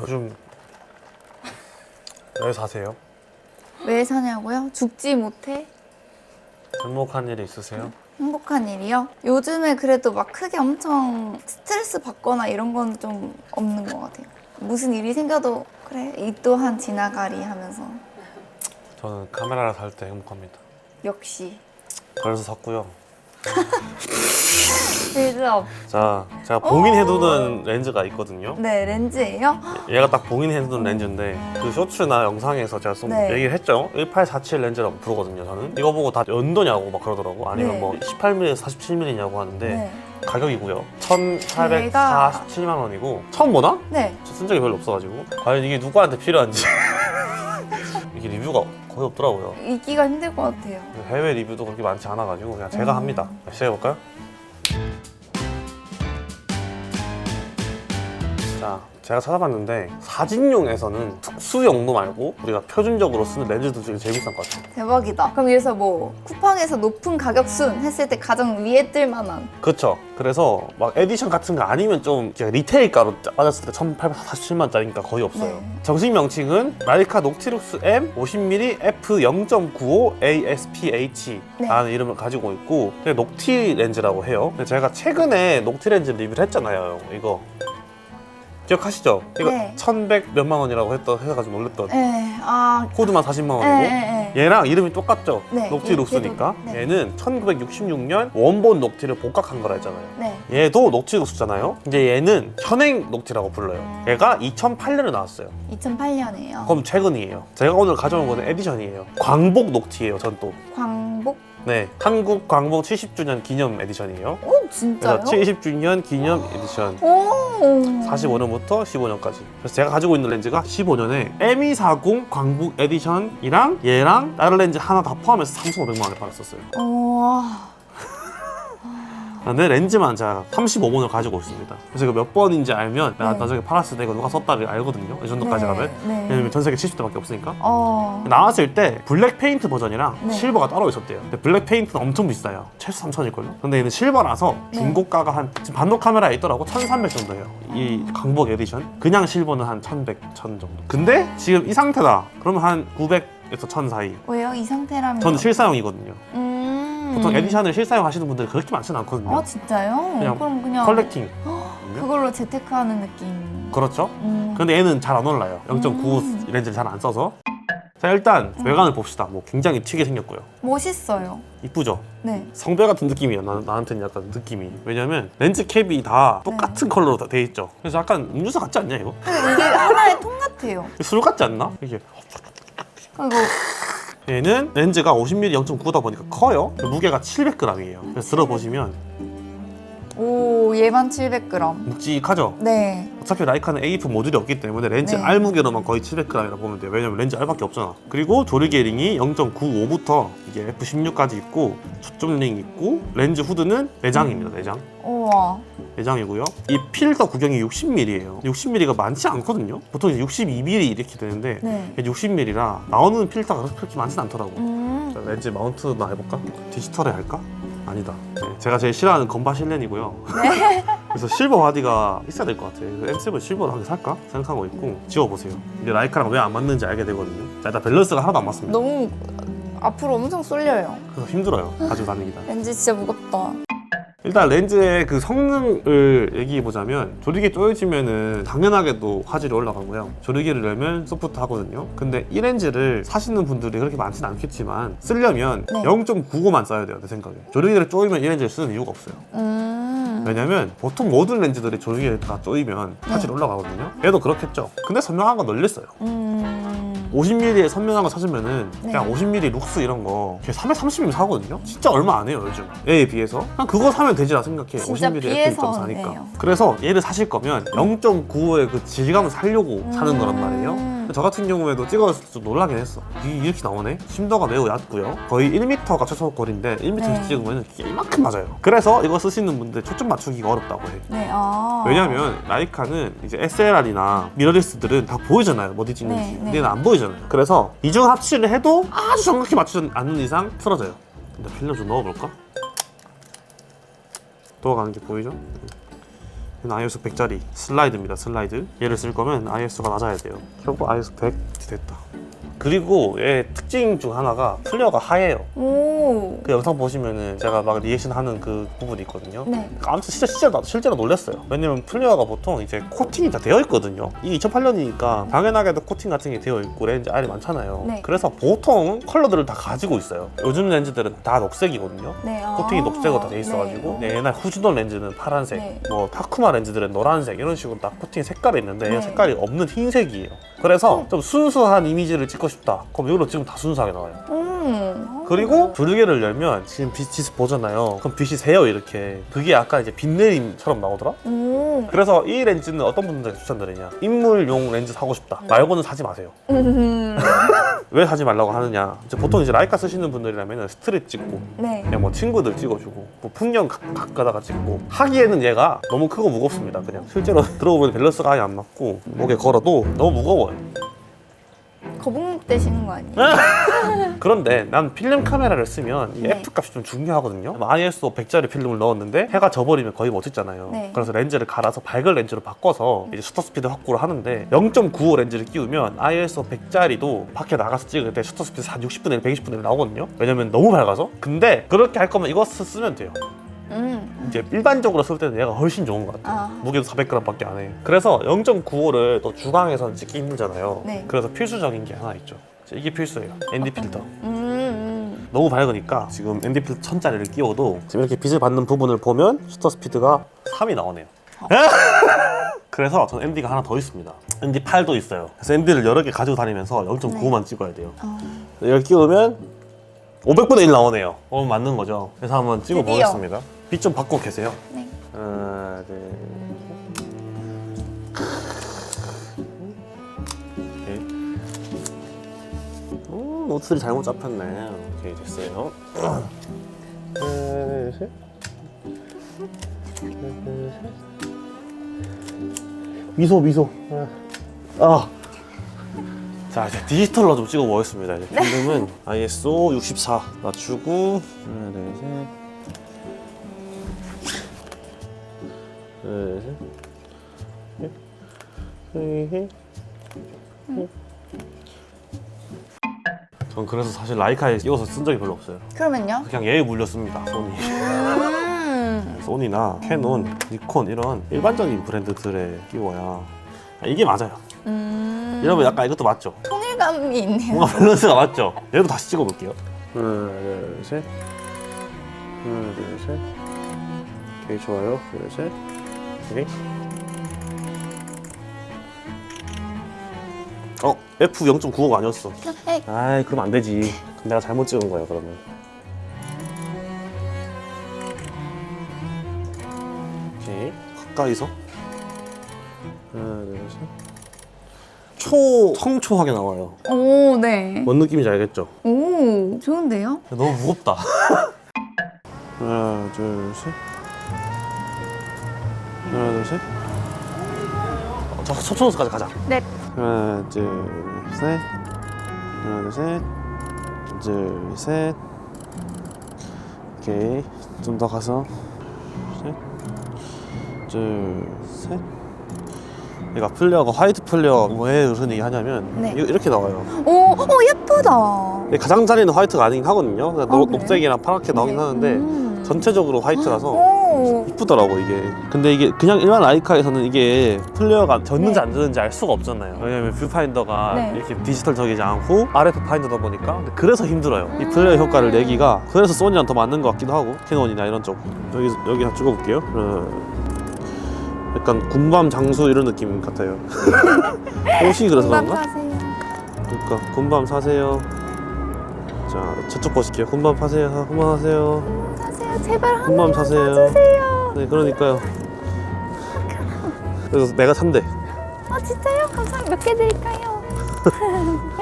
요즘 왜 사세요? 왜 사냐고요? 죽지 못해? 행복한 일이 있으세요? 행복한 일이요? 요즘에 그래도 막 크게 엄청 스트레스 받거나 이런 건 좀 없는 것 같아요. 무슨 일이 생겨도 그래 이 또한 지나가리 하면서 저는 카메라를 살 때 행복합니다. 역시 그래서 샀고요. 빌드업 자, 제가 봉인 해두는 렌즈가 있거든요. 네 렌즈예요? 얘가 딱 봉인 해두는 렌즈인데 그 쇼츠나 영상에서 제가 좀 네. 얘기를 했죠. 1847 렌즈라고 부르거든요. 저는 이거 보고 다 연도냐고 막 그러더라고. 아니면 네. 뭐 18mm에서 47mm냐고 하는데 네. 가격이고요. 제가- 1,847만 원이고 처음 보나? 네. 쓴 적이 별로 없어가지고 과연 이게 누구한테 필요한지 이게 리뷰가 거의 없더라고요. 읽기가 힘들 것 같아요. 해외 리뷰도 그렇게 많지 않아가지고 그냥 제가 음. 합니다. 시작해볼까요? 제가 찾아봤는데 사진용에서는 특수 용도 말고 우리가 표준적으로 쓰는 렌즈들 중에 제일 비싼 것 같아요. 대박이다. 그럼 여기서 뭐 쿠팡에서 높은 가격 순 했을 때 가장 위에 뜰 만한 그렇죠. 그래서 막 에디션 같은 거 아니면 좀 제가 리테일가로 빠졌을 때 1,847만 짜리니까 거의 없어요. 네. 정식 명칭은 라이카 녹티룩스 M 50mm f 0.95 ASPH 네. 라는 이름을 가지고 있고 근데 녹티 렌즈라고 해요. 근데 제가 최근에 녹티 렌즈 리뷰를 했잖아요. 이거 기억하시죠? 이거 네. 1,100 몇만 원이라고 했던 해가지고 놀랬던 네. 아 코드만 40만 네, 원이고 네, 네. 얘랑 이름이 똑같죠? 네, 녹티 얘- 룩스니까 얘도, 네. 얘는 1966년 원본 녹티를 복각한 거라 했잖아요. 네. 얘도 녹티 룩스잖아요. 이제 얘는 현행 녹티라고 불러요. 얘가 2008년에 나왔어요. 2008년이에요. 그럼 최근이에요. 제가 오늘 가져온 거는 에디션이에요. 광복 녹티예요, 전 또. 광복? 네, 한국 광복 70주년 기념 에디션이에요. 오 진짜요? 그래서 70주년 기념 에디션. 오. 45년부터 15년까지. 그래서 제가 가지고 있는 렌즈가 15년에 M240 광복 에디션이랑 얘랑 다른 렌즈 하나 다 포함해서 3,500만 원에 팔았었어요. 우 와. 근데 렌즈만 제가 35번을 가지고 있습니다. 그래서 이거 몇 번인지 알면 나 네. 나중에 팔았을 때 이거 누가 썼다를 알거든요. 이 정도까지 네, 가면. 네. 왜냐면 전 세계 70대밖에 없으니까. 어. 나왔을 때 블랙 페인트 버전이랑 네. 실버가 따로 있었대요. 근데 블랙 페인트는 엄청 비싸요. 최소 3천일걸요. 근데 얘는 실버라서 네. 중고가가 한 지금 반도 카메라에 있더라고 1,300 정도예요. 이 강복 에디션. 그냥 실버는 한 1,100, 1,000 정도. 근데 지금 이 상태다. 그러면 한 900에서 1,000 사이. 왜요? 이 상태라면? 저는 실사용이거든요. 음. 보통 에디션을 실사용 하시는 분들이 그렇게 많지는 않거든요. 어 진짜요? 그냥 그럼 그냥 컬렉팅. 그걸로 재테크하는 느낌. 그렇죠. 음. 근데 얘는 잘 안 올라요. 0.95 음. 렌즈를 잘 안 써서. 자 일단 외관을 봅시다. 뭐 굉장히 튀게 생겼고요. 멋있어요. 이쁘죠? 네. 성배 같은 느낌이야 나, 나한테는 약간 느낌이 왜냐면 렌즈 캡이 다 똑같은 컬러로 다 돼 있죠 그래서 약간 음료수 같지 않냐 이거? 근데 이게 하나의 통 같아요. 술 같지 않나? 이게 그리고 얘는 렌즈가 50mm 0.9다 보니까 커요. 무게가 700g이에요. 그래서 들어보시면 오 얘만 700g. 묵직하죠? 네. 어차피 라이카는 AF 모듈이 없기 때문에 렌즈 네. 알 무게로만 거의 700g이라고 보면 돼요 왜냐면 렌즈 알밖에 없잖아 그리고 조리개 링이 0.95부터 이게 F16까지 있고 초점 링 있고 렌즈 후드는 내장입니다 내장 우와. 내장이고요. 이 필터 구경이 60mm예요. 60mm가 많지 않거든요. 보통 이제 62mm 이렇게 되는데 네. 60mm라 나오는 필터가 그렇게 많진 않더라고. 음. 자, 렌즈 마운트나 해볼까? 디지털에 할까? 아니다. 네, 제가 제일 싫어하는 건바 실렌이고요. 네. 그래서 실버 바디가 있어야 될 것 같아요. 그래서 M7 실버로 한 개 살까 생각하고 있고 지워보세요. 이게 라이카랑 왜 안 맞는지 알게 되거든요. 자, 일단 밸런스가 하나도 안 맞습니다. 너무 앞으로 엄청 쏠려요. 그래서 힘들어요. 가지고 다니기가. 렌즈 진짜 무겁다. 일단 렌즈의 그 성능을 얘기해 보자면 조리개 조여지면은 당연하게도 화질이 올라가고요. 조리개를 열면 소프트 하거든요. 근데 이 렌즈를 사시는 분들이 그렇게 많지는 않겠지만 쓰려면 네. 0.95만 써야 돼요, 내 생각에. 조리개를 조이면 이 렌즈를 쓰는 이유가 없어요. 음. 왜냐면 보통 모든 렌즈들이 조리개가 조이면 화질이 네. 올라가거든요. 얘도 그렇겠죠. 근데 선명한 건 널렸어요. 음. 50mm의 선명한 거 찾으면은 네. 그냥 50mm 룩스 이런 거 330mm 사거든요. 진짜 얼마 안 해요 요즘. 얘에 비해서 그냥 그거 사면 되지라 생각해. 진짜 50mm 비해서 F2.4니까. 네요. 그래서 얘를 사실 거면 0.95의 그 질감을 살려고 사는 거란 말이에요. 음. 저 같은 경우에도 찍었을 때 좀 놀라긴 했어. 이게 이렇게 나오네. 심도가 매우 얕고요. 거의 1m가 최소 거리인데 1m 네. 찍으면 이만큼 맞아요. 그래서 이거 쓰시는 분들 초점 맞추기가 어렵다고 해. 네. 아. 왜냐면 라이카는 이제 SLR이나 미러리스들은 다 보이잖아요 뭐 어디 찍는지 네, 네. 근데 얘는 안 보이잖아요 그래서 이중 합치를 해도 아주 정확히 맞추지 않는 이상 틀어져요 근데 필름 좀 넣어볼까? 돌아가는 게 보이죠? 얘는 ISO 100짜리 슬라이드입니다. 슬라이드. 얘를 쓸 거면 ISO가 낮아야 돼요. 결국 ISO 100 됐다. 그리고 얘 특징 중 하나가 플레어가 하얘요. 오. 그 영상 보시면은 제가 막 리액션 하는 그 부분이 있거든요. 네. 아무튼 진짜 진짜 나- 실제로 놀랐어요. 왜냐면 플레어가 보통 이제 코팅이 다 되어 있거든요. 이게 2008년이니까 당연하게도 코팅 같은 게 되어 있고 렌즈 알이 많잖아요. 네. 그래서 보통 컬러들을 다 가지고 있어요. 요즘 렌즈들은 다 녹색이거든요. 네. 아. 코팅이 녹색으로 다 돼 있어가지고 네. 네, 옛날 후지돈 렌즈는 파란색, 네. 뭐 타쿠마 렌즈들은 노란색 이런 식으로 다 코팅 색깔이 있는데 네. 색깔이 없는 흰색이에요. 그래서 좀 순수한 이미지를 찍고 싶다. 그럼 이걸로 지금 다 순수하게 나와요. 음. 그리고 조르개를 열면 지금 빛, 빛 보잖아요. 그럼 빛이 새요 이렇게. 그게 약간 이제 빛내림처럼 나오더라. 오. 그래서 이 렌즈는 어떤 분들에게 추천드리냐? 인물용 렌즈 사고 싶다. 말고는 사지 마세요. 음. 왜 사지 말라고 하느냐? 이제 보통 이제 라이카 쓰시는 분들이라면 스트릿 찍고 네. 그냥 뭐 친구들 찍어주고 뭐 풍경 가- 가까다가 찍고 하기에는 얘가 너무 크고 무겁습니다. 그냥 실제로 들어보면 밸런스가 아예 안 맞고 목에 걸어도 너무 무거워요. 거북 목 되시는 거 아니에요? 그런데 난 필름 카메라를 쓰면 이 네. f 값이 좀 중요하거든요. ISO 100짜리 필름을 넣었는데 해가 져버리면 거의 못 찍잖아요. 네. 그래서 렌즈를 갈아서 밝은 렌즈로 바꿔서 이제 셔터 스피드 확보를 하는데 0.95 렌즈를 끼우면 ISO 100짜리도 밖에 나가서 찍을 때 셔터 스피드 한 60분의 1, 120분의 1 나오거든요. 왜냐면 너무 밝아서. 근데 그렇게 할 거면 이거 쓰- 쓰면 돼요. 음. 이제 일반적으로 쓸 때는 얘가 훨씬 좋은 것 같아요. 아. 무게도 400g밖에 안 해. 그래서 0.95를 또 주광에서는 찍기 힘들잖아요. 네. 그래서 필수적인 게 하나 있죠. 이게 필수예요. ND 필터. 음. 음. 너무 밝으니까 지금 ND 필터 1000짜리를 끼워도 지금 이렇게 빛을 받는 부분을 보면 슈터 스피드가 3이 나오네요. 그래서 저는 ND가 하나 더 있습니다. ND 8도 있어요. 그래서 ND를 여러 개 가지고 다니면서 0.95만 찍어야 돼요. 어. 이걸 끼우면 500분의 1 나오네요. 어, 맞는 거죠. 그래서 한번 찍어 드디어. 보겠습니다. 빛 좀 받고 계세요. 네. 하나, 둘, 셋. 음, 노트를 잘못 잡혔네. 오케이, 됐어요. 하나, 둘, 셋. 하나, 둘, 셋. 미소, 미소. 아. 자, 이제 디지털로 좀 찍어 보겠습니다. 이제 필름은 ISO 64 맞추고 하나, 둘, 셋. 둘, 셋. 넷, 셋. 전 그래서 사실 라이카에 끼워서 쓴 적이 별로 없어요. 그러면요? 그냥 얘에 물렸습니다. 소니. 음. 소니나 캐논, 니콘 이런 일반적인 브랜드들에 끼워야 아, 이게 맞아요. 음. 여러분 약간 이것도 맞죠? 통일감이 있네요. 뭔가 밸런스가 맞죠? 얘도 다시 찍어볼게요. 하나, 둘, 셋. 하나, 둘, 셋. 오케이, 좋아요. 둘, 셋. 오케이. 어, F 0.95가 아니었어. 에이. 아이, 그럼 안 되지. 그럼 내가 잘못 찍은 거야, 그러면. 오케이. 가까이서. 하나, 둘, 셋. 초, 성초하게 나와요. 오, 네. 뭔 느낌인지 알겠죠? 오, 좋은데요? 너무 무겁다. 하나, 둘, 셋. 하나, 둘, 셋. 어, 저 소천호수까지 가자. 네. 하나, 둘, 셋. 하나, 둘, 셋. 둘, 셋. 오케이. 좀 더 가서. 셋. 둘, 셋. 얘가 플레어가 화이트 플레어 왜 무슨 얘기 하냐면 네. 이- 이렇게 나와요. 오, 오 예쁘다. 근데 가장 자리는 화이트가 아니긴 하거든요. 그러니까 그래요? 녹색이랑 파랗게 나오긴 네. 하는데 음. 전체적으로 화이트라서 오. 이쁘더라고 이게. 근데 이게 그냥 일반 라이카에서는 이게 플레어가 졌는지 네. 안 졌는지 알 수가 없잖아요. 왜냐면 뷰파인더가 네. 이렇게 디지털적이지 않고 RF 파인더다 보니까 근데 그래서 힘들어요. 이 플레어 효과를 내기가 그래서 소니랑 더 맞는 것 같기도 하고 캐논이나 이런 쪽 여기 여기 한 찍어볼게요. 어, 약간 군밤 장수 이런 느낌 같아요. 옷이 그래서 공감 그런가? 사세요. 그러니까 군밤 사세요. 자 저쪽 보실게요. 군밤 파세요. 군밤 하세요. 사세요. 제발 한 군밤 사세요. 사주세요. 네 그러니까요. 그래서 내가 산대. 아 진짜요? 감사합니다. 몇 개 드릴까요?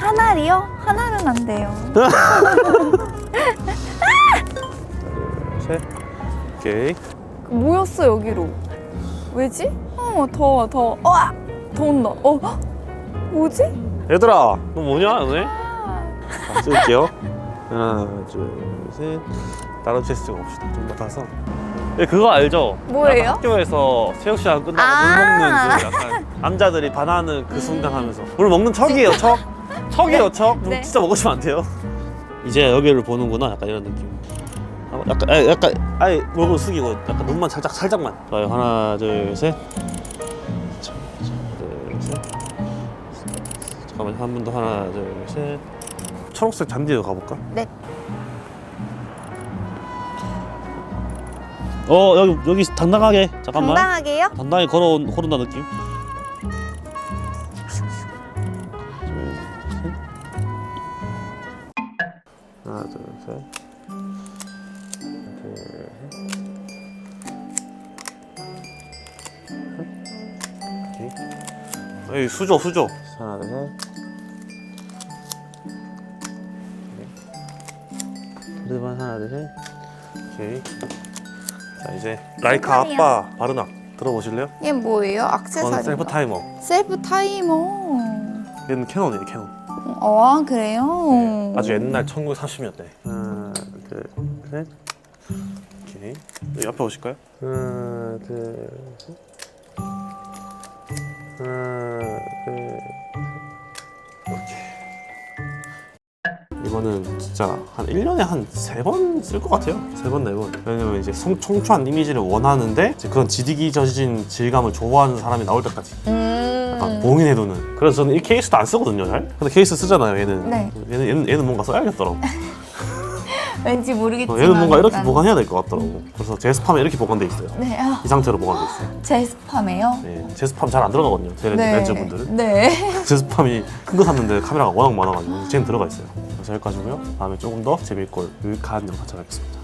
하나리요? 하나는 안 돼요. 셋. 오케이. 모였어 여기로. 왜지? 어 더워 더워. 어, 아! 더운다. 어 헉! 뭐지? 얘들아, 너 뭐냐? 아, 자, 찍을게요. 하나, 둘, 셋. 다른 체스 찍어봅시다. 좀더 가서. 예, 그거 알죠? 뭐예요? 약간 학교에서 체육 시간 끝나고 아. 물 먹는 그 약간 남자들이 반하는 그 순간 하면서 물 먹는 척이에요 척 척이에요 척물 네. 진짜 먹으시면 안 돼요 이제 여기를 보는구나 약간 이런 느낌 아, 약간 아, 약간 아예 얼굴 숙이고 약간 눈만 살짝 살짝만 좋아요 하나 둘셋 둘셋 잠깐만 한 번 더 하나 둘셋 초록색 잔디로 가볼까? 네. 어 여기 여기 당당하게 잠깐만 당당하게요? 단단히 걸어온 걸어온다 느낌. 하나 둘 셋. 에이 수저 수저. 하나 둘 셋. 그러면 하나 둘 셋. 오케이. 자 이제 라이카 셀프타임이야. 아빠 바르낙 들어보실래요? 얘 뭐예요? 이건 액세서리. 셀프 타이머. 셀프 타이머. 얘는 캐논이에요 캐논. 어, 아, 그래요? 네, 아주 옛날 1930년대. 하나, 둘, 셋. 오케이. 여기 옆에 오실까요? 하나, 둘, 셋. 하나, 둘. 이거는 진짜 한 1년에 한세번쓸 것 같아요. 세 번, 네 번. 왜냐면 이제 송- 청초한 이미지를 원하는데 이제 그런 지디기 젖은 질감을 좋아하는 사람이 나올 때까지 약간 음. 봉인해두는. 그래서 저는 이 케이스도 안 쓰거든요, 잘. 근데 케이스 쓰잖아요, 얘는. 네. 얘는, 얘는, 얘는 뭔가 써야겠더라고. 왠지 모르겠지만. 어, 얘는 뭔가 이렇게 보관해야 될 것 같더라고. 그래서 제스팜에 이렇게 보관돼 있어요. 네. 아, 이 상태로 보관돼 있어요. 제스팜이에요? 네, 제스팜 잘 안 들어가거든요. 제 렌즈 분들은. 네. 제스팜이 큰 거 샀는데 카메라가 워낙 많아가지고 쟤는 들어가 있어요. 그래서 여기까지고요. 다음에 조금 더 재미있고 유익한 영상 찾아뵙겠습니다.